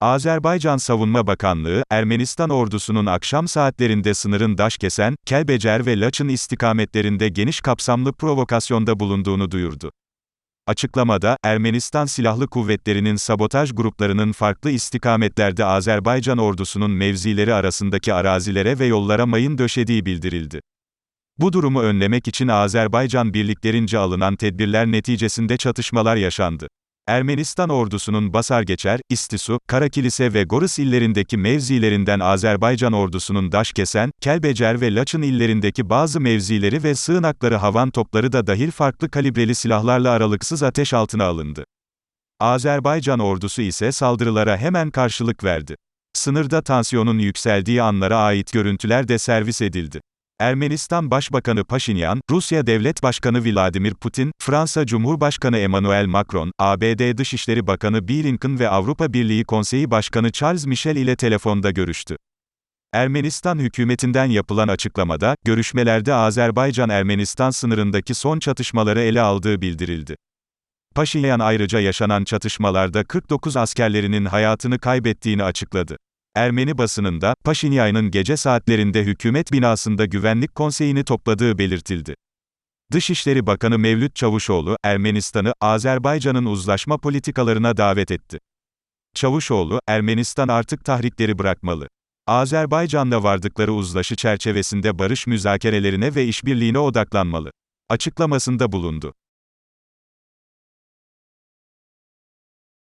Azerbaycan Savunma Bakanlığı, Ermenistan ordusunun akşam saatlerinde sınırın Daşkesen, Kelbecer ve Laçın istikametlerinde geniş kapsamlı provokasyonda bulunduğunu duyurdu. Açıklamada, Ermenistan Silahlı Kuvvetleri'nin sabotaj gruplarının farklı istikametlerde Azerbaycan ordusunun mevzileri arasındaki arazilere ve yollara mayın döşediği bildirildi. Bu durumu önlemek için Azerbaycan birliklerince alınan tedbirler neticesinde çatışmalar yaşandı. Ermenistan ordusunun Basargeçer, İstisu, Karakilise ve Goris illerindeki mevzilerinden Azerbaycan ordusunun Daşkesen, Kelbecer ve Laçın illerindeki bazı mevzileri ve sığınakları havan topları da dahil farklı kalibreli silahlarla aralıksız ateş altına alındı. Azerbaycan ordusu ise saldırılara hemen karşılık verdi. Sınırda tansiyonun yükseldiği anlara ait görüntüler de servis edildi. Ermenistan Başbakanı Paşinyan, Rusya Devlet Başkanı Vladimir Putin, Fransa Cumhurbaşkanı Emmanuel Macron, ABD Dışişleri Bakanı Blinken ve Avrupa Birliği Konseyi Başkanı Charles Michel ile telefonda görüştü. Ermenistan hükümetinden yapılan açıklamada, görüşmelerde Azerbaycan-Ermenistan sınırındaki son çatışmaları ele aldığı bildirildi. Paşinyan ayrıca yaşanan çatışmalarda 49 askerlerinin hayatını kaybettiğini açıkladı. Ermeni basınında, Paşinyan'ın gece saatlerinde hükümet binasında güvenlik konseyini topladığı belirtildi. Dışişleri Bakanı Mevlüt Çavuşoğlu, Ermenistan'ı, Azerbaycan'ın uzlaşma politikalarına davet etti. Çavuşoğlu, Ermenistan artık tahrikleri bırakmalı. Azerbaycan'la vardıkları uzlaşı çerçevesinde barış müzakerelerine ve işbirliğine odaklanmalı. Açıklamasında bulundu.